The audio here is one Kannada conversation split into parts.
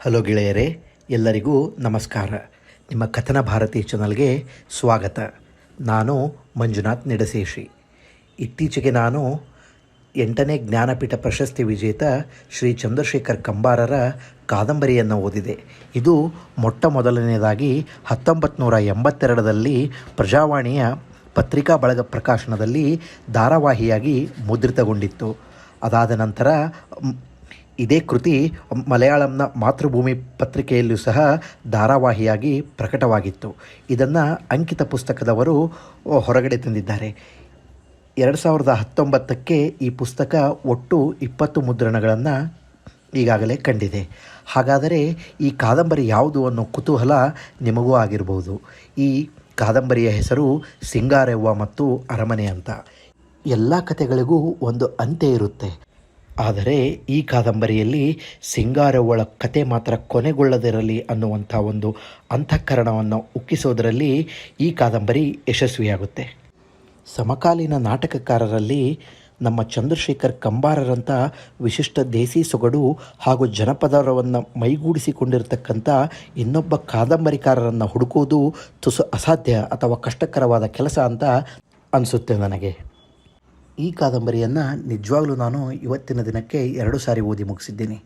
ಹಲೋ ಗೆಳೆಯರೇ, ಎಲ್ಲರಿಗೂ ನಮಸ್ಕಾರ. ನಿಮ್ಮ ಕಥನ ಭಾರತಿ ಚಾನಲ್ಗೆ ಸ್ವಾಗತ. ನಾನು ಮಂಜುನಾಥ್ ನಿಡಸೇಶಿ. ಇತ್ತೀಚೆಗೆ ನಾನು ಎಂಟನೇ ಜ್ಞಾನಪೀಠ ಪ್ರಶಸ್ತಿ ವಿಜೇತ ಶ್ರೀ ಚಂದ್ರಶೇಖರ್ ಕಂಬಾರರ ಕಾದಂಬರಿಯನ್ನು ಓದಿದೆ. ಇದು ಮೊಟ್ಟ ಮೊದಲನೆಯದಾಗಿ ಹತ್ತೊಂಬತ್ತು ನೂರ ಎಂಬತ್ತೆರಡರಲ್ಲಿ ಪ್ರಜಾವಾಣಿಯ ಪತ್ರಿಕಾ ಬಳಗ ಪ್ರಕಾಶನದಲ್ಲಿ ಧಾರಾವಾಹಿಯಾಗಿ ಮುದ್ರಿತಗೊಂಡಿತ್ತು. ಅದಾದ ನಂತರ ಇದೇ ಕೃತಿ ಮಲಯಾಳಂನ ಮಾತೃಭೂಮಿ ಪತ್ರಿಕೆಯಲ್ಲೂ ಸಹ ಧಾರಾವಾಹಿಯಾಗಿ ಪ್ರಕಟವಾಗಿತ್ತು. ಇದನ್ನು ಅಂಕಿತ ಪುಸ್ತಕದವರು ಹೊರಗಡೆ ತಂದಿದ್ದಾರೆ. ಎರಡು ಸಾವಿರದ ಹತ್ತೊಂಬತ್ತಕ್ಕೆ ಈ ಪುಸ್ತಕ ಒಟ್ಟು ಇಪ್ಪತ್ತು ಮುದ್ರಣಗಳನ್ನು ಈಗಾಗಲೇ ಕಂಡಿದೆ. ಹಾಗಾದರೆ ಈ ಕಾದಂಬರಿ ಯಾವುದು ಅನ್ನೋ ಕುತೂಹಲ ನಿಮಗೂ ಆಗಿರಬಹುದು ಈ ಕಾದಂಬರಿಯ ಹೆಸರು ಸಿಂಗಾರೆವ್ವ ಮತ್ತು ಅರಮನೆ ಅಂತ. ಎಲ್ಲ ಕಥೆಗಳಿಗೂ ಒಂದು ಅಂತ್ಯ ಇರುತ್ತೆ. ಆದರೆ ಈ ಕಾದಂಬರಿಯಲ್ಲಿ ಸಿಂಗಾರವ್ವಳ ಕತೆ ಮಾತ್ರ ಕೊನೆಗೊಳ್ಳದಿರಲಿ ಅನ್ನುವಂಥ ಒಂದು ಅಂತಃಕರಣವನ್ನು ಉಕ್ಕಿಸೋದರಲ್ಲಿ ಈ ಕಾದಂಬರಿ ಯಶಸ್ವಿಯಾಗುತ್ತೆ. ಸಮಕಾಲೀನ ನಾಟಕಕಾರರಲ್ಲಿ ನಮ್ಮ ಚಂದ್ರಶೇಖರ್ ಕಂಬಾರರಂಥ ವಿಶಿಷ್ಟ ದೇಸಿ ಸೊಗಡು ಹಾಗೂ ಜನಪದರವನ್ನು ಮೈಗೂಡಿಸಿಕೊಂಡಿರ್ತಕ್ಕಂಥ ಇನ್ನೊಬ್ಬ ಕಾದಂಬರಿಕಾರರನ್ನು ಹುಡುಕೋದು ತುಸು ಅಸಾಧ್ಯ ಅಥವಾ ಕಷ್ಟಕರವಾದ ಕೆಲಸ ಅಂತ ಅನಿಸುತ್ತೆ ನನಗೆ. ಈ ಕಾದಂಬರಿಯನ್ನು ನಿಜವಾಗಲೂ ನಾನು ಇವತ್ತಿನ ದಿನಕ್ಕೆ ಎರಡು ಸಾರಿ ಓದಿ ಮುಗಿಸಿದ್ದೀನಿ.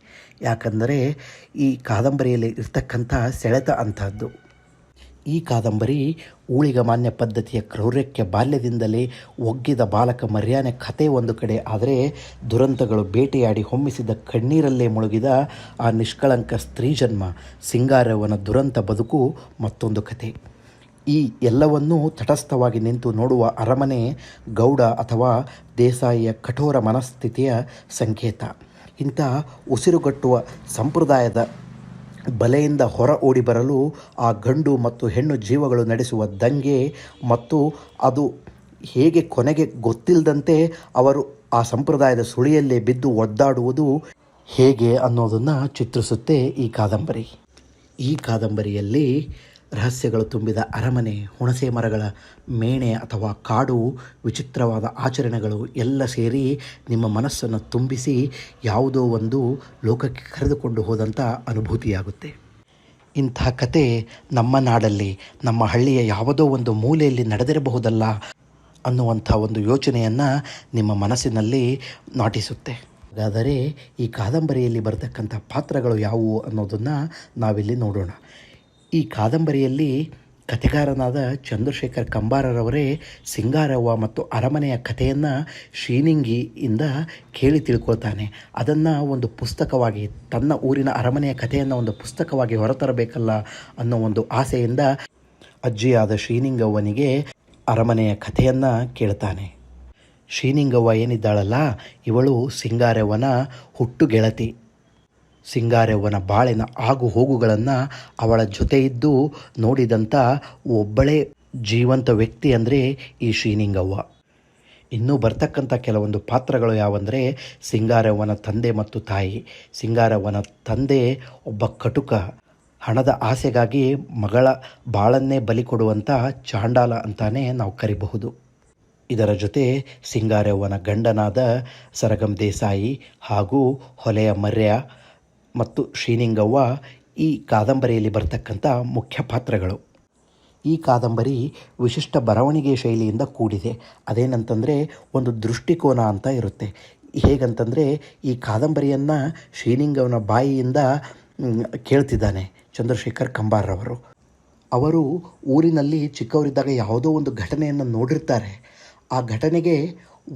ಯಾಕಂದರೆ ಈ ಕಾದಂಬರಿಯಲ್ಲಿ ಇರ್ತಕ್ಕಂಥ ಸೆಳೆತ ಅಂಥದ್ದು ಈ ಕಾದಂಬರಿ ಊಳಿಗಮಾನ್ಯ ಪದ್ಧತಿಯ ಕ್ರೌರ್ಯಕ್ಕೆ ಬಾಲ್ಯದಿಂದಲೇ ಒಗ್ಗಿದ ಬಾಲಕ ಮರ್ಯಾನೆ ಕತೆ ಒಂದು ಕಡೆ, ಆದರೆ ದುರಂತಗಳು ಬೇಟೆಯಾಡಿ ಹೊಮ್ಮಿಸಿದ ಕಣ್ಣೀರಲ್ಲೇ ಮುಳುಗಿದ ಆ ನಿಷ್ಕಳಂಕ ಸ್ತ್ರೀ ಜನ್ಮ, ಸಿಂಗಾರವನ ದುರಂತ ಬದುಕು ಮತ್ತೊಂದು ಕತೆ. ಈ ಎಲ್ಲವನ್ನೂ ತಟಸ್ಥವಾಗಿ ನಿಂತು ನೋಡುವ ಅರಮನೆ, ಗೌಡ ಅಥವಾ ದೇಸಾಯಿಯ ಕಠೋರ ಮನಸ್ಥಿತಿಯ ಸಂಕೇತ. ಇಂಥ ಉಸಿರುಗಟ್ಟುವ ಸಂಪ್ರದಾಯದ ಬಲೆಯಿಂದ ಹೊರ ಓಡಿ ಬರಲು ಆ ಗಂಡು ಮತ್ತು ಹೆಣ್ಣು ಜೀವಗಳು ನಡೆಸುವ ದಂಗೆ ಮತ್ತು ಅದು ಹೇಗೆ ಕೊನೆಗೆ ಗೊತ್ತಿಲ್ಲದಂತೆ ಅವರು ಆ ಸಂಪ್ರದಾಯದ ಸುಳಿಯಲ್ಲೇ ಬಿದ್ದು ಒದ್ದಾಡುವುದು ಹೇಗೆ ಅನ್ನೋದನ್ನು ಚಿತ್ರಿಸುತ್ತೆ ಈ ಕಾದಂಬರಿ. ಈ ಕಾದಂಬರಿಯಲ್ಲಿ ರಹಸ್ಯಗಳು ತುಂಬಿದ ಅರಮನೆ, ಹುಣಸೆ ಮರಗಳ ಮೇಣೆ ಅಥವಾ ಕಾಡು, ವಿಚಿತ್ರವಾದ ಆಚರಣೆಗಳು ಎಲ್ಲ ಸೇರಿ ನಿಮ್ಮ ಮನಸ್ಸನ್ನು ತುಂಬಿಸಿ ಯಾವುದೋ ಒಂದು ಲೋಕಕ್ಕೆ ಕರೆದುಕೊಂಡು ಹೋದಂಥ ಅನುಭೂತಿಯಾಗುತ್ತೆ. ಇಂತಹ ಕತೆ ನಮ್ಮ ನಾಡಲ್ಲಿ, ನಮ್ಮ ಹಳ್ಳಿಯ ಯಾವುದೋ ಒಂದು ಮೂಲೆಯಲ್ಲಿ ನಡೆದಿರಬಹುದಲ್ಲ ಅನ್ನುವಂಥ ಒಂದು ಯೋಚನೆಯನ್ನು ನಿಮ್ಮ ಮನಸ್ಸಿನಲ್ಲಿ ನಾಟಿಸುತ್ತೆ. ಹಾಗಾದರೆ ಈ ಕಾದಂಬರಿಯಲ್ಲಿ ಬರತಕ್ಕಂಥ ಪಾತ್ರಗಳು ಯಾವುವು ಅನ್ನೋದನ್ನು ನಾವಿಲ್ಲಿ ನೋಡೋಣ. ಈ ಕಾದಂಬರಿಯಲ್ಲಿ ಕಥೆಗಾರನಾದ ಚಂದ್ರಶೇಖರ್ ಕಂಬಾರರವರೇ ಸಿಂಗಾರವ್ವ ಮತ್ತು ಅರಮನೆಯ ಕಥೆಯನ್ನು ಶ್ರೀನಿಂಗಿಯಿಂದ ಕೇಳಿ ತಿಳ್ಕೊಳ್ತಾನೆ. ಅದನ್ನು ಒಂದು ಪುಸ್ತಕವಾಗಿ, ತನ್ನ ಊರಿನ ಅರಮನೆಯ ಕಥೆಯನ್ನು ಒಂದು ಪುಸ್ತಕವಾಗಿ ಹೊರತರಬೇಕಲ್ಲ ಅನ್ನೋ ಒಂದು ಆಸೆಯಿಂದ ಅಜ್ಜಿಯಾದ ಶ್ರೀನಿಂಗವ್ವನಿಗೆ ಅರಮನೆಯ ಕಥೆಯನ್ನು ಕೇಳ್ತಾನೆ. ಶ್ರೀನಿಂಗವ್ವ ಏನಿದ್ದಾಳಲ್ಲ, ಇವಳು ಸಿಂಗಾರವ್ವನ ಹುಟ್ಟು ಗೆಳತಿ. ಸಿಂಗಾರವ್ವನ ಬಾಳಿನ ಆಗು ಹೋಗುಗಳನ್ನು ಅವಳ ಜೊತೆ ಇದ್ದು ನೋಡಿದಂಥ ಒಬ್ಬಳೇ ಜೀವಂತ ವ್ಯಕ್ತಿ ಅಂದರೆ ಈ ಶ್ರೀನಿಂಗವ್ವ. ಇನ್ನೂ ಬರ್ತಕ್ಕಂಥ ಕೆಲವೊಂದು ಪಾತ್ರಗಳು ಯಾವಂದರೆ ಸಿಂಗಾರವ್ವನ ತಂದೆ ಮತ್ತು ತಾಯಿ. ಸಿಂಗಾರವ್ವನ ತಂದೆ ಒಬ್ಬ ಕಟುಕ. ಹಣದ ಆಸೆಗಾಗಿ ಮಗಳ ಬಾಳನ್ನೇ ಬಲಿ ಕೊಡುವಂಥ ಚಾಂಡಾಲ ಅಂತಾನೆ ನಾವು ಕರಿಬಹುದು. ಇದರ ಜೊತೆ ಸಿಂಗಾರವ್ವನ ಗಂಡನಾದ ಸರಗಂ ದೇಸಾಯಿ ಹಾಗೂ ಹೊಲೆಯ ಮರ್ಯ ಮತ್ತು ಶ್ರೀನಿಂಗವ್ವ ಈ ಕಾದಂಬರಿಯಲ್ಲಿ ಬರ್ತಕ್ಕಂಥ ಮುಖ್ಯ ಪಾತ್ರಗಳು. ಈ ಕಾದಂಬರಿ ವಿಶಿಷ್ಟ ಬರವಣಿಗೆ ಶೈಲಿಯಿಂದ ಕೂಡಿದೆ. ಅದೇನಂತಂದರೆ ಒಂದು ದೃಷ್ಟಿಕೋನ ಅಂತ ಇರುತ್ತೆ. ಹೇಗಂತಂದರೆ ಈ ಕಾದಂಬರಿಯನ್ನು ಶ್ರೀನಿಂಗವನ ಬಾಯಿಯಿಂದ ಕೇಳ್ತಿದ್ದಾನೆ ಚಂದ್ರಶೇಖರ್ ಕಂಬಾರ್ರವರು. ಅವರು ಊರಿನಲ್ಲಿ ಚಿಕ್ಕವರಿದ್ದಾಗ ಯಾವುದೋ ಒಂದು ಘಟನೆಯನ್ನು ನೋಡಿರ್ತಾರೆ. ಆ ಘಟನೆಗೆ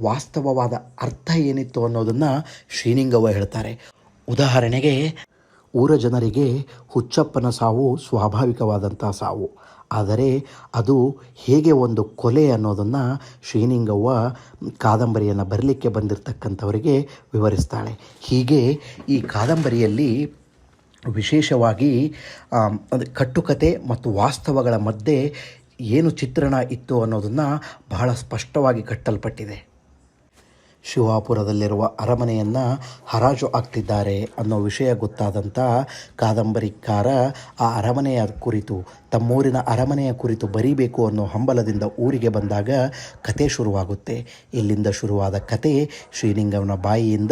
ವಾಸ್ತವವಾದ ಅರ್ಥ ಏನಿತ್ತು ಅನ್ನೋದನ್ನು ಶ್ರೀನಿಂಗವ್ವ ಹೇಳ್ತಾರೆ. ಉದಾಹರಣೆಗೆ, ಊರ ಜನರಿಗೆ ಹುಚ್ಚಪ್ಪನ ಸಾವು ಸ್ವಾಭಾವಿಕವಾದಂಥ ಸಾವು. ಆದರೆ ಅದು ಹೇಗೆ ಒಂದು ಕೊಲೆ ಅನ್ನೋದನ್ನು ಶ್ರೀನಿಂಗವ್ವ ಕಾದಂಬರಿಯನ್ನು ಬರಲಿಕ್ಕೆ ಬಂದಿರತಕ್ಕಂಥವರಿಗೆ ವಿವರಿಸ್ತಾಳೆ. ಹೀಗೆ ಈ ಕಾದಂಬರಿಯಲ್ಲಿ ವಿಶೇಷವಾಗಿ ಕಟ್ಟುಕತೆ ಮತ್ತು ವಾಸ್ತವಗಳ ಮಧ್ಯೆ ಏನು ಚಿತ್ರಣ ಇತ್ತು ಅನ್ನೋದನ್ನು ಬಹಳ ಸ್ಪಷ್ಟವಾಗಿ ಕಟ್ಟಲ್ಪಟ್ಟಿದೆ. ಶಿವಾಪುರದಲ್ಲಿರುವ ಅರಮನೆಯನ್ನು ಹರಾಜು ಆಗ್ತಿದ್ದಾರೆ ಅನ್ನೋ ವಿಷಯ ಗೊತ್ತಾದಂಥ ಕಾದಂಬರಿಕಾರ ಆ ಅರಮನೆಯ ಕುರಿತು, ತಮ್ಮೂರಿನ ಅರಮನೆಯ ಕುರಿತು ಬರೀಬೇಕು ಅನ್ನೋ ಹಂಬಲದಿಂದ ಊರಿಗೆ ಬಂದಾಗ ಕತೆ ಶುರುವಾಗುತ್ತೆ. ಇಲ್ಲಿಂದ ಶುರುವಾದ ಕತೆ ಶ್ರೀಲಿಂಗವನ ಬಾಯಿಯಿಂದ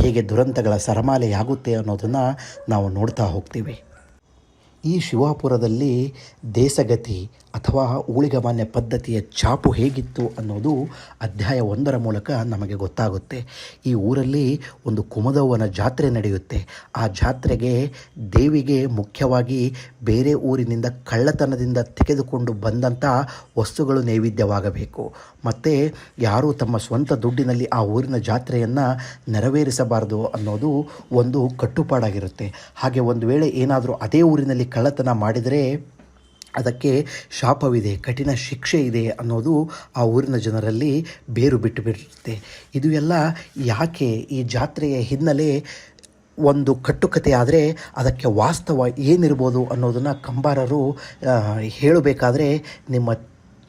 ಹೇಗೆ ದುರಂತಗಳ ಸರಮಾಲೆಯಾಗುತ್ತೆ ಅನ್ನೋದನ್ನು ನಾವು ನೋಡ್ತಾ ಹೋಗ್ತೀವಿ. ಈ ಶಿವಾಪುರದಲ್ಲಿ ದೇಸಗತಿ ಅಥವಾ ಊಳಿಗಮಾನ್ಯ ಪದ್ಧತಿಯ ಛಾಪು ಹೇಗಿತ್ತು ಅನ್ನೋದು ಅಧ್ಯಾಯ ಒಂದರ ಮೂಲಕ ನಮಗೆ ಗೊತ್ತಾಗುತ್ತೆ. ಈ ಊರಲ್ಲಿ ಒಂದು ಕುಮದವ್ವನ ಜಾತ್ರೆ ನಡೆಯುತ್ತೆ. ಆ ಜಾತ್ರೆಗೆ ದೇವಿಗೆ ಮುಖ್ಯವಾಗಿ ಬೇರೆ ಊರಿನಿಂದ ಕಳ್ಳತನದಿಂದ ತೆಗೆದುಕೊಂಡು ಬಂದಂಥ ವಸ್ತುಗಳು ನೈವೇದ್ಯವಾಗಬೇಕು. ಮತ್ತು ಯಾರೂ ತಮ್ಮ ಸ್ವಂತ ದುಡ್ಡಿನಲ್ಲಿ ಆ ಊರಿನ ಜಾತ್ರೆಯನ್ನು ನೆರವೇರಿಸಬಾರದು ಅನ್ನೋದು ಒಂದು ಕಟ್ಟುಪಾಡಾಗಿರುತ್ತೆ. ಹಾಗೆ ಒಂದು ವೇಳೆ ಏನಾದರೂ ಅದೇ ಊರಿನಲ್ಲಿ ಕಳ್ಳತನ ಮಾಡಿದರೆ ಅದಕ್ಕೆ ಶಾಪವಿದೆ, ಕಠಿಣ ಶಿಕ್ಷೆ ಇದೆ ಅನ್ನೋದು ಆ ಊರಿನ ಜನರಲ್ಲಿ ಬೇರು ಬಿಟ್ಟು ಬಿಡುತ್ತೆ. ಇದು ಎಲ್ಲ ಯಾಕೆ ಈ ಜಾತ್ರೆಯ ಹಿನ್ನೆಲೆ ಒಂದು ಕಟ್ಟುಕತೆ ಆದರೆ ಅದಕ್ಕೆ ವಾಸ್ತವ ಏನಿರ್ಬೋದು ಅನ್ನೋದನ್ನು ಕಂಬಾರರು ಹೇಳಬೇಕಾದ್ರೆ ನಿಮ್ಮ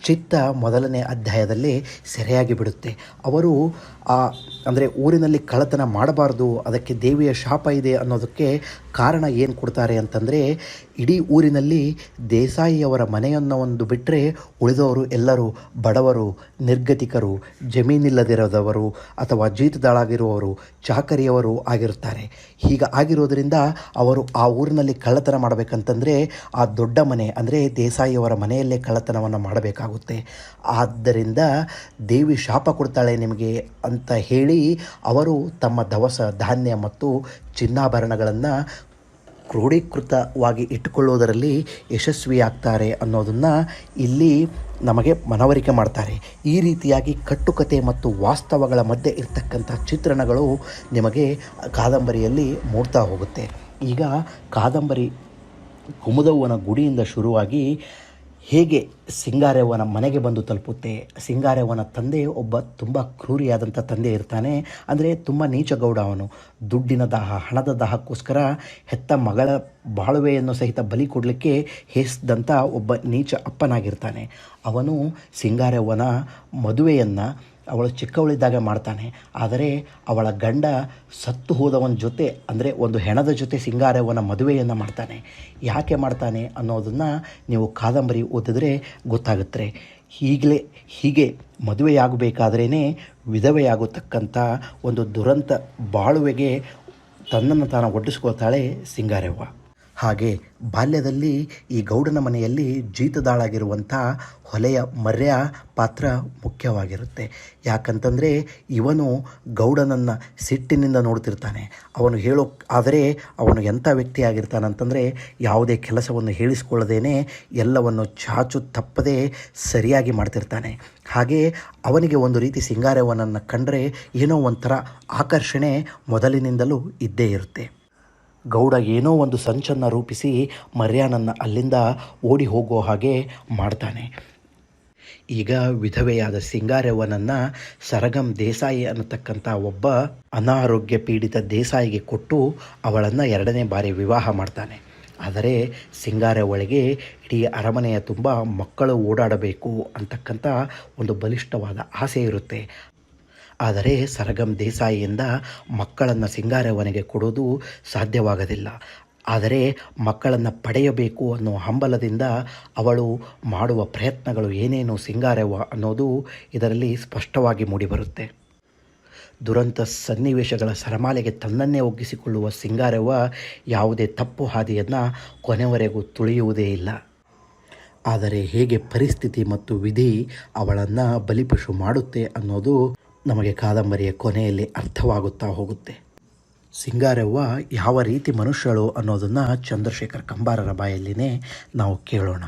ಚಿತ್ತ ಮೊದಲನೇ ಅಧ್ಯಾಯದಲ್ಲಿ ಸೆರೆಯಾಗಿ ಬಿಡುತ್ತೆ. ಅವರು ಆ, ಅಂದರೆ ಊರಿನಲ್ಲಿ ಕಳ್ಳತನ ಮಾಡಬಾರ್ದು, ಅದಕ್ಕೆ ದೇವಿಯ ಶಾಪ ಇದೆ ಅನ್ನೋದಕ್ಕೆ ಕಾರಣ ಏನು ಕೊಡ್ತಾರೆ ಅಂತಂದರೆ, ಇಡೀ ಊರಿನಲ್ಲಿ ದೇಸಾಯಿಯವರ ಮನೆಯನ್ನು ಒಂದು ಬಿಟ್ಟರೆ ಉಳಿದವರು ಎಲ್ಲರೂ ಬಡವರು, ನಿರ್ಗತಿಕರು, ಜಮೀನಿಲ್ಲದಿರದವರು ಅಥವಾ ಜೀತದಾಳಾಗಿರುವವರು, ಚಾಕರಿಯವರು ಆಗಿರುತ್ತಾರೆ. ಹೀಗ ಆಗಿರೋದರಿಂದ ಅವರು ಆ ಊರಿನಲ್ಲಿ ಕಳ್ಳತನ ಮಾಡಬೇಕಂತಂದರೆ ಆ ದೊಡ್ಡ ಮನೆ, ಅಂದರೆ ದೇಸಾಯಿಯವರ ಮನೆಯಲ್ಲೇ ಕಳ್ಳತನವನ್ನು ಮಾಡಬೇಕಾಗುತ್ತೆ. ಆದ್ದರಿಂದ ದೇವಿ ಶಾಪ ಕೊಡ್ತಾಳೆ ನಿಮಗೆ ಅಂತ ಹೇಳಿ ಅವರು ತಮ್ಮ ದವಸ, ಧಾನ್ಯ ಮತ್ತು ಚಿನ್ನಾಭರಣಗಳನ್ನು ಕ್ರೋಢೀಕೃತವಾಗಿ ಇಟ್ಟುಕೊಳ್ಳೋದರಲ್ಲಿ ಯಶಸ್ವಿಯಾಗ್ತಾರೆ ಅನ್ನೋದನ್ನು ಇಲ್ಲಿ ನಮಗೆ ಮನವರಿಕೆ ಮಾಡ್ತಾರೆ. ಈ ರೀತಿಯಾಗಿ ಕಟ್ಟುಕತೆ ಮತ್ತು ವಾಸ್ತವಗಳ ಮಧ್ಯೆ ಇರತಕ್ಕಂಥ ಚಿತ್ರಣಗಳು ನಿಮಗೆ ಕಾದಂಬರಿಯಲ್ಲಿ ಮೂಡ್ತಾ ಹೋಗುತ್ತೆ. ಈಗ ಕಾದಂಬರಿ ಕುಮುದವ್ವನ ಗುಡಿಯಿಂದ ಶುರುವಾಗಿ ಹೇಗೆ ಸಿಂಗಾರವ್ವನ ಮನೆಗೆ ಬಂದು ತಲುಪುತ್ತೆ? ಸಿಂಗಾರೆವನ ತಂದೆ ಒಬ್ಬ ತುಂಬ ಕ್ರೂರಿಯಾದಂಥ ತಂದೆ ಇರ್ತಾನೆ. ಅಂದರೆ ತುಂಬ ನೀಚಗೌಡ ಅವನು. ದುಡ್ಡಿನ ದಾಹ, ಹಣದ ದಾಹಕ್ಕೋಸ್ಕರ ಹೆತ್ತ ಮಗಳ ಬಾಳುವೆಯನ್ನು ಸಹಿತ ಬಲಿ ಕೊಡಲಿಕ್ಕೆ ಹೇಸಿದಂಥ ಒಬ್ಬ ನೀಚ ಅಪ್ಪನಾಗಿರ್ತಾನೆ. ಅವನು ಸಿಂಗಾರವ್ವನ ಮದುವೆಯನ್ನು ಅವಳು ಚಿಕ್ಕವಳಿದ್ದಾಗ ಮಾಡ್ತಾನೆ. ಆದರೆ ಅವಳ ಗಂಡ ಸತ್ತು ಹೋದವನ ಜೊತೆ, ಅಂದರೆ ಒಂದು ಹೆಣದ ಜೊತೆ ಸಿಂಗಾರವ್ವನ ಮದುವೆಯನ್ನು ಮಾಡ್ತಾನೆ. ಯಾಕೆ ಮಾಡ್ತಾನೆ ಅನ್ನೋದನ್ನು ನೀವು ಕಾದಂಬರಿ ಓದಿದ್ರೆ ಗೊತ್ತಾಗುತ್ತೆ. ಈಗಲೇ ಹೀಗೆ ಮದುವೆಯಾಗಬೇಕಾದ್ರೇ ವಿಧವೆಯಾಗತಕ್ಕಂಥ ಒಂದು ದುರಂತ ಬಾಳುವೆಗೆ ತನ್ನನ್ನು ತಾನು ಒಡ್ಡಿಸ್ಕೊಳ್ತಾಳೆ ಸಿಂಗಾರವ್ವ. ಹಾಗೆ ಬಾಲ್ಯದಲ್ಲಿ ಈ ಗೌಡನ ಮನೆಯಲ್ಲಿ ಜೀತದಾಳಾಗಿರುವಂಥ ಹೊಲೆಯ ಮರ್ಯ ಪಾತ್ರ ಮುಖ್ಯವಾಗಿರುತ್ತೆ. ಯಾಕಂತಂದರೆ ಇವನು ಗೌಡನನ್ನು ಸಿಟ್ಟಿನಿಂದ ನೋಡ್ತಿರ್ತಾನೆ. ಅವನು ಹೇಳೋ, ಆದರೆ ಅವನು ಎಂಥ ವ್ಯಕ್ತಿಯಾಗಿರ್ತಾನಂತಂದರೆ ಯಾವುದೇ ಕೆಲಸವನ್ನು ಹೇಳಿಸ್ಕೊಳ್ಳದೇನೆ ಎಲ್ಲವನ್ನು ಚಾಚು ತಪ್ಪದೇ ಸರಿಯಾಗಿ ಮಾಡ್ತಿರ್ತಾನೆ. ಹಾಗೆ ಅವನಿಗೆ ಒಂದು ರೀತಿ ಸಿಂಗಾರವನನ್ನು ಕಂಡರೆ ಏನೋ ಒಂಥರ ಆಕರ್ಷಣೆ ಮೊದಲಿನಿಂದಲೂ ಇದ್ದೇ ಇರುತ್ತೆ. ಗೌಡ ಏನೋ ಒಂದು ಸಂಚನ್ನು ರೂಪಿಸಿ ಮರ್ಯಾನನ್ನು ಅಲ್ಲಿಂದ ಓಡಿ ಹೋಗೋ ಹಾಗೆ ಮಾಡ್ತಾನೆ. ಈಗ ವಿಧವೆಯಾದ ಸಿಂಗಾರವ್ವನನ್ನು ಸರಗಂ ದೇಸಾಯಿ ಅನ್ನತಕ್ಕಂಥ ಒಬ್ಬ ಅನಾರೋಗ್ಯ ಪೀಡಿತ ದೇಸಾಯಿಗೆ ಕೊಟ್ಟು ಅವಳನ್ನು ಎರಡನೇ ಬಾರಿ ವಿವಾಹ ಮಾಡ್ತಾನೆ. ಆದರೆ ಸಿಂಗಾರವ್ವಳಿಗೆ ಇಡೀ ಅರಮನೆಯ ತುಂಬ ಮಕ್ಕಳು ಓಡಾಡಬೇಕು ಅಂತಕ್ಕಂಥ ಒಂದು ಬಲಿಷ್ಠವಾದ ಆಸೆ ಇರುತ್ತೆ. ಆದರೆ ಸರಗಂ ದೇಸಾಯಿಯಿಂದ ಮಕ್ಕಳನ್ನು ಸಿಂಗಾರವನಿಗೆ ಕೊಡೋದು ಸಾಧ್ಯವಾಗದಿಲ್ಲ. ಆದರೆ ಮಕ್ಕಳನ್ನು ಪಡೆಯಬೇಕು ಅನ್ನೋ ಹಂಬಲದಿಂದ ಅವಳು ಮಾಡುವ ಪ್ರಯತ್ನಗಳು ಏನೇನು ಸಿಂಗಾರವ ಅನ್ನೋದು ಇದರಲ್ಲಿ ಸ್ಪಷ್ಟವಾಗಿ ಮೂಡಿಬರುತ್ತೆ. ದುರಂತ ಸನ್ನಿವೇಶಗಳ ಸರಮಾಲೆಗೆ ತನ್ನನ್ನೇ ಒಗ್ಗಿಸಿಕೊಳ್ಳುವ ಸಿಂಗಾರವ್ವ ಯಾವುದೇ ತಪ್ಪು ಹಾದಿಯನ್ನು ಕೊನೆವರೆಗೂ ತುಳಿಯುವುದೇ ಇಲ್ಲ. ಆದರೆ ಹೇಗೆ ಪರಿಸ್ಥಿತಿ ಮತ್ತು ವಿಧಿ ಅವಳನ್ನು ಬಲಿಪಶು ಮಾಡುತ್ತೆ ಅನ್ನೋದು ನಮಗೆ ಕಾದಂಬರಿಯ ಕೊನೆಯಲ್ಲಿ ಅರ್ಥವಾಗುತ್ತಾ ಹೋಗುತ್ತೆ. ಸಿಂಗಾರವ್ವ ಯಾವ ರೀತಿ ಮನುಷ್ಯಳು ಅನ್ನೋದನ್ನು ಚಂದ್ರಶೇಖರ್ ಕಂಬಾರರ ಬಾಯಲ್ಲಿನೇ ನಾವು ಕೇಳೋಣ.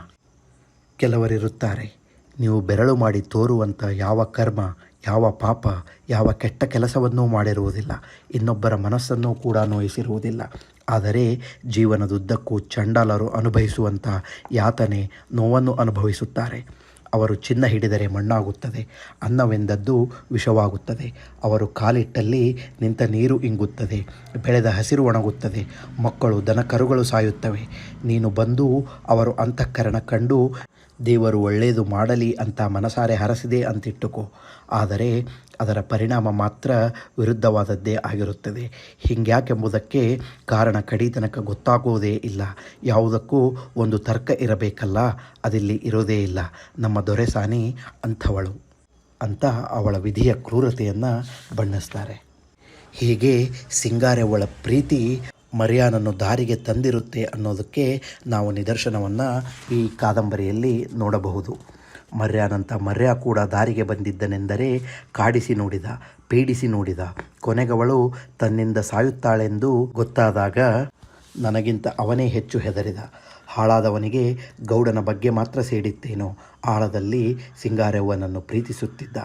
ಕೆಲವರಿರುತ್ತಾರೆ, ನೀವು ಬೆರಳು ಮಾಡಿ ತೋರುವಂಥ ಯಾವ ಕರ್ಮ, ಯಾವ ಪಾಪ, ಯಾವ ಕೆಟ್ಟ ಕೆಲಸವನ್ನೂ ಮಾಡಿರುವುದಿಲ್ಲ. ಇನ್ನೊಬ್ಬರ ಮನಸ್ಸನ್ನು ಕೂಡ ನೋಯಿಸಿರುವುದಿಲ್ಲ. ಆದರೆ ಜೀವನದುದ್ದಕ್ಕೂ ಚಂಡಾಲರು ಅನುಭವಿಸುವಂಥ ಯಾತನೆ ನೋವನ್ನು ಅನುಭವಿಸುತ್ತಾರೆ. ಅವರು ಚಿನ್ನ ಹಿಡಿದರೆ ಮಣ್ಣಾಗುತ್ತದೆ, ಅನ್ನವೆಂದದ್ದು ವಿಷವಾಗುತ್ತದೆ. ಅವರು ಕಾಲಿಟ್ಟಲ್ಲಿ ನಿಂತ ನೀರು ಇಂಗುತ್ತದೆ, ಬೆಳೆದ ಹಸಿರು ಒಣಗುತ್ತದೆ. ಮಕ್ಕಳು ದನಕರುಗಳು ಸಾಯುತ್ತವೆ. ನೀನು ಬಂದು ಅವರು ಅಂತಃಕರಣ ಕಂಡು ದೇವರು ಒಳ್ಳೆಯದು ಮಾಡಲಿ ಅಂತ ಮನಸಾರೆ ಹರಸಿದೆ ಅಂತಿಟ್ಟುಕೋ. ಆದರೆ ಅದರ ಪರಿಣಾಮ ಮಾತ್ರ ವಿರುದ್ಧವಾದದ್ದೇ ಆಗಿರುತ್ತದೆ. ಹಿಂಗ್ಯಾಕೆಂಬುದಕ್ಕೆ ಕಾರಣ ಕಡಿ ತನಕ ಗೊತ್ತಾಗುವುದೇ ಇಲ್ಲ. ಯಾವುದಕ್ಕೂ ಒಂದು ತರ್ಕ ಇರಬೇಕಲ್ಲ, ಅದಿಲ್ಲಿ ಇರೋದೇ ಇಲ್ಲ. ನಮ್ಮ ದೊರೆಸಾನಿ ಅಂಥವಳು ಅಂತ ಅವಳ ವಿಧಿಯ ಕ್ರೂರತೆಯನ್ನು ಬಣ್ಣಿಸ್ತಾರೆ. ಹೀಗೆ ಸಿಂಗಾರವ್ವಳ ಪ್ರೀತಿ ಮರ್ಯಾನನ್ನು ದಾರಿಗೆ ತಂದಿರುತ್ತೆ ಅನ್ನೋದಕ್ಕೆ ನಾವು ನಿದರ್ಶನವನ್ನು ಈ ಕಾದಂಬರಿಯಲ್ಲಿ ನೋಡಬಹುದು. ಮರ್ಯಾನಂತ ಮರ್ಯ ಕೂಡ ದಾರಿಗೆ ಬಂದಿದ್ದನೆಂದರೆ ಕಾಡಿಸಿ ನೋಡಿದ, ಪೀಡಿಸಿ ನೋಡಿದ. ಕೊನೆಗವಳು ತನ್ನಿಂದ ಸಾಯುತ್ತಾಳೆಂದು ಗೊತ್ತಾದಾಗ ನನಗಿಂತ ಅವನೇ ಹೆಚ್ಚು ಹೆದರಿದ. ಹಾಳಾದವನಿಗೆ ಗೌಡನ ಬಗ್ಗೆ ಮಾತ್ರ ಸೇಡಿತ್ತೇನೋ. ಆಳದಲ್ಲಿ ಸಿಂಗಾರೆವ್ವನನ್ನು ಪ್ರೀತಿಸುತ್ತಿದ್ದ.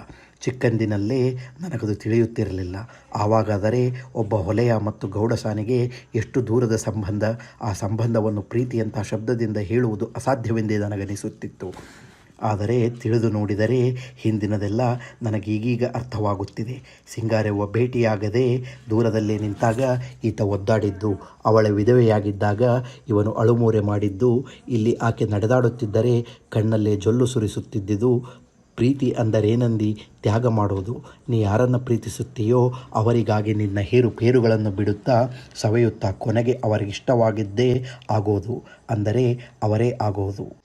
ಚಿಕ್ಕಂದಿನಲ್ಲೇ ನನಗದು ತಿಳಿಯುತ್ತಿರಲಿಲ್ಲ. ಆವಾಗಾದರೆ ಒಬ್ಬ ಹೊಲೆಯ ಮತ್ತು ಗೌಡಸಾನಿಗೆ ಎಷ್ಟು ದೂರದ ಸಂಬಂಧ? ಆ ಸಂಬಂಧವನ್ನು ಪ್ರೀತಿಯಂತಹ ಶಬ್ದದಿಂದ ಹೇಳುವುದು ಅಸಾಧ್ಯವೆಂದೇ ನನಗನಿಸುತ್ತಿತ್ತು. ಆದರೆ ತಿಳಿದು ನೋಡಿದರೆ ಹಿಂದಿನದೆಲ್ಲ ನನಗೀಗೀಗ ಅರ್ಥವಾಗುತ್ತಿದೆ. ಸಿಂಗಾರೆವ್ವ ಭೇಟಿಯಾಗದೆ ದೂರದಲ್ಲೇ ನಿಂತಾಗ ಈತ ಒದ್ದಾಡಿದ್ದು, ಅವಳ ವಿಧವೆಯಾಗಿದ್ದಾಗ ಇವನು ಅಳುಮೂರೆ ಮಾಡಿದ್ದು, ಇಲ್ಲಿ ಆಕೆ ನಡೆದಾಡುತ್ತಿದ್ದರೆ ಕಣ್ಣಲ್ಲೇ ಜೊಲ್ಲು ಸುರಿಸುತ್ತಿದ್ದುದು ಪ್ರೀತಿ ಅಂದರೇನಂದಿ? ತ್ಯಾಗ ಮಾಡೋದು ನೀ ಯಾರನ್ನು ಪ್ರೀತಿಸುತ್ತೀಯೋ ಅವರಿಗಾಗಿ ನಿನ್ನ ಹೇರು ಪೇರುಗಳನ್ನು ಬಿಡುತ್ತಾ ಸವೆಯುತ್ತಾ ಕೊನೆಗೆ ಅವರಿಗಿಷ್ಟವಾಗಿದ್ದೇ ಆಗೋದು. ಅಂದರೆ ಅವರೇ ಆಗೋದು.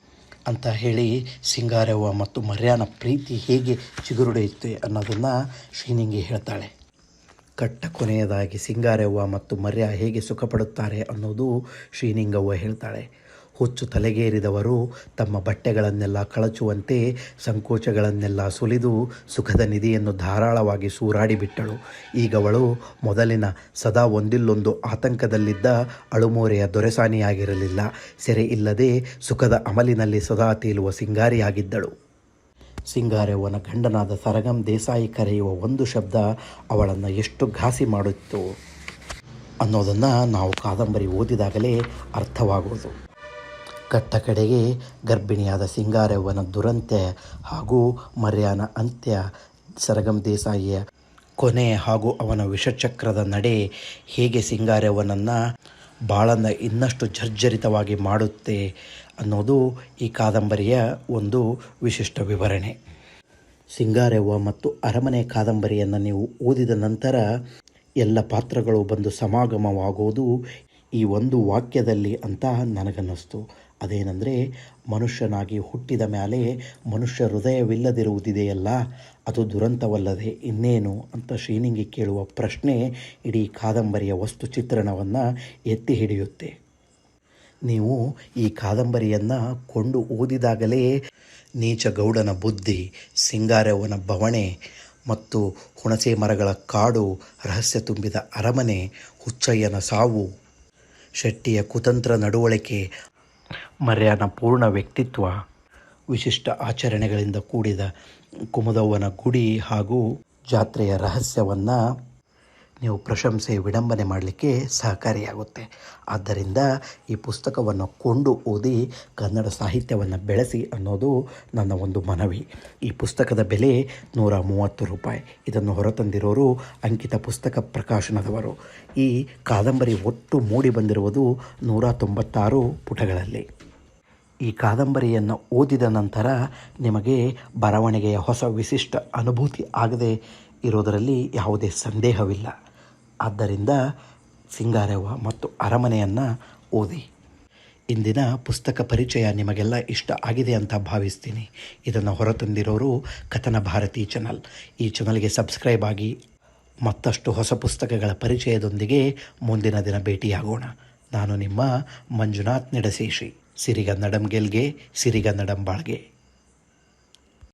ಅಂತ ಹೇಳಿ ಸಿಂಗಾರವ್ವ ಮತ್ತು ಮರ್ಯಾನ ಪ್ರೀತಿ ಹೇಗೆ ಚಿಗುರುಡೆಯುತ್ತೆ ಅನ್ನೋದನ್ನು ಶ್ರೀನಿಂಗಿ ಹೇಳ್ತಾಳೆ. ಕಟ್ಟ ಕೊನೆಯದಾಗಿ ಸಿಂಗಾರವ್ವ ಮತ್ತು ಮರ್ಯ ಹೇಗೆ ಸುಖಪಡುತ್ತಾರೆ ಅನ್ನೋದು ಶ್ರೀನಿಂಗವ್ವ ಹೇಳ್ತಾಳೆ. ಹುಚ್ಚು ತಲೆಗೇರಿದವರು ತಮ್ಮ ಬಟ್ಟೆಗಳನ್ನೆಲ್ಲ ಕಳಚುವಂತೆ ಸಂಕೋಚಗಳನ್ನೆಲ್ಲ ಸುಲಿದು ಸುಖದ ನಿಧಿಯನ್ನು ಧಾರಾಳವಾಗಿ ಸೂರಾಡಿಬಿಟ್ಟಳು. ಈಗವಳು ಮೊದಲಿನ ಸದಾ ಒಂದಿಲ್ಲೊಂದು ಆತಂಕದಲ್ಲಿದ್ದ ಅಳುಮೋರೆಯ ದೊರೆಸಾನಿಯಾಗಿರಲಿಲ್ಲ. ಸೆರೆ ಇಲ್ಲದೆ ಸುಖದ ಅಮಲಿನಲ್ಲಿ ಸದಾ ತೇಲುವ ಸಿಂಗಾರಿಯಾಗಿದ್ದಳು. ಸಿಂಗಾರೆವನ ಗಂಡನಾದ ಸರಗಂ ದೇಸಾಯಿ ಕರೆಯುವ ಒಂದು ಶಬ್ದ ಅವಳನ್ನು ಎಷ್ಟು ಘಾಸಿ ಮಾಡುತ್ತೋ ಅನ್ನೋದನ್ನು ನಾವು ಕಾದಂಬರಿ ಓದಿದಾಗಲೇ ಅರ್ಥವಾಗುವುದು. ಕಟ್ಟ ಕಡೆಗೆ ಗರ್ಭಿಣಿಯಾದ ಸಿಂಗಾರವ್ವನ ದುರಂತ್ಯ ಹಾಗೂ ಮರ್ಯಾನ ಅಂತ್ಯ ಸರಗಂ ದೇಸಾಯಿಯ ಕೊನೆ ಹಾಗೂ ಅವನ ವಿಷಚಕ್ರದ ನಡೆ ಹೇಗೆ ಸಿಂಗಾರವ್ವನನ್ನು ಬಾಳನ್ನು ಇನ್ನಷ್ಟು ಜರ್ಜರಿತವಾಗಿ ಮಾಡುತ್ತೆ ಅನ್ನೋದು ಈ ಕಾದಂಬರಿಯ ಒಂದು ವಿಶಿಷ್ಟ ವಿವರಣೆ. ಸಿಂಗಾರೆವ್ವ ಮತ್ತು ಅರಮನೆ ಕಾದಂಬರಿಯನ್ನು ನೀವು ಓದಿದ ನಂತರ ಎಲ್ಲ ಪಾತ್ರಗಳು ಬಂದು ಸಮಾಗಮವಾಗುವುದು ಈ ಒಂದು ವಾಕ್ಯದಲ್ಲಿ ಅಂತ ನನಗನ್ನಿಸ್ತು. ಅದೇನೆಂದರೆ, ಮನುಷ್ಯನಾಗಿ ಹುಟ್ಟಿದ ಮೇಲೆ ಮನುಷ್ಯ ಹೃದಯವಿಲ್ಲದಿರುವುದಿದೆಯಲ್ಲ, ಅದು ದುರಂತವಲ್ಲದೆ ಇನ್ನೇನು ಅಂತ ಶ್ರೀನಿಂಗಿ ಕೇಳುವ ಪ್ರಶ್ನೆ ಇಡೀ ಕಾದಂಬರಿಯ ವಸ್ತು ಚಿತ್ರಣವನ್ನು ಎತ್ತಿ ಹಿಡಿಯುತ್ತೆ. ನೀವು ಈ ಕಾದಂಬರಿಯನ್ನು ಕೊಂಡು ಓದಿದಾಗಲೇ ನೀಚ ಗೌಡನ ಬುದ್ಧಿ, ಸಿಂಗಾರವನ ಬವಣೆ ಮತ್ತು ಹುಣಸೆ ಮರಗಳ ಕಾಡು, ರಹಸ್ಯ ತುಂಬಿದ ಅರಮನೆ, ಹುಚ್ಚಯ್ಯನ ಸಾವು, ಶೆಟ್ಟಿಯ ಕುತಂತ್ರ ನಡವಳಿಕೆ ಮರ್ಯಾನ ಪೂರ್ಣ ವ್ಯಕ್ತಿತ್ವ ವಿಶಿಷ್ಟ ಆಚರಣೆಗಳಿಂದ ಕೂಡಿದ ಕುಮುದವ್ವನ ಗುಡಿ ಹಾಗೂ ಜಾತ್ರೆಯ ರಹಸ್ಯವನ್ನು ನೀವು ಪ್ರಶಂಸೆ, ವಿಡಂಬನೆ ಮಾಡಲಿಕ್ಕೆ ಸಹಕಾರಿಯಾಗುತ್ತೆ. ಆದ್ದರಿಂದ ಈ ಪುಸ್ತಕವನ್ನು ಕೊಂಡು ಓದಿ ಕನ್ನಡ ಸಾಹಿತ್ಯವನ್ನು ಬೆಳೆಸಿ ಅನ್ನೋದು ನನ್ನ ಒಂದು ಮನವಿ. ಈ ಪುಸ್ತಕದ ಬೆಲೆ ನೂರ ಮೂವತ್ತು ರೂಪಾಯಿ. ಇದನ್ನು ಹೊರತಂದಿರೋರು ಅಂಕಿತ ಪುಸ್ತಕ ಪ್ರಕಾಶನದವರು. ಈ ಕಾದಂಬರಿ ಒಟ್ಟು ಮೂಡಿ ಬಂದಿರುವುದು ನೂರ ತೊಂಬತ್ತಾರು ಪುಟಗಳಲ್ಲಿ. ಈ ಕಾದಂಬರಿಯನ್ನು ಓದಿದ ನಂತರ ನಿಮಗೆ ಬರವಣಿಗೆಯ ಹೊಸ ವಿಶಿಷ್ಟ ಅನುಭೂತಿ ಆಗದೆ ಇರೋದರಲ್ಲಿ ಯಾವುದೇ ಸಂದೇಹವಿಲ್ಲ. ಆದ್ದರಿಂದ ಸಿಂಗಾರವ್ವ ಮತ್ತು ಅರಮನೆಯನ್ನು ಓದಿ. ಇಂದಿನ ಪುಸ್ತಕ ಪರಿಚಯ ನಿಮಗೆಲ್ಲ ಇಷ್ಟ ಆಗಿದೆ ಅಂತ ಭಾವಿಸ್ತೀನಿ. ಇದನ್ನು ಹೊರತಂದಿರೋರು ಕಥನ ಭಾರತಿ ಚಾನಲ್ ಈ ಚಾನಲ್ಗೆ ಸಬ್ಸ್ಕ್ರೈಬ್ ಆಗಿ ಮತ್ತಷ್ಟು ಹೊಸ ಪುಸ್ತಕಗಳ ಪರಿಚಯದೊಂದಿಗೆ ಮುಂದಿನ ದಿನ ಭೇಟಿಯಾಗೋಣ. ನಾನು ನಿಮ್ಮ ಮಂಜುನಾಥ್ ನಿಡಸೇಶಿ. ಸಿರಿಗನ್ನಡಂ ಗೆಲ್ಗೆ, ಸಿರಿಗನ್ನಡಂ ಬಾಳ್ಗೆ.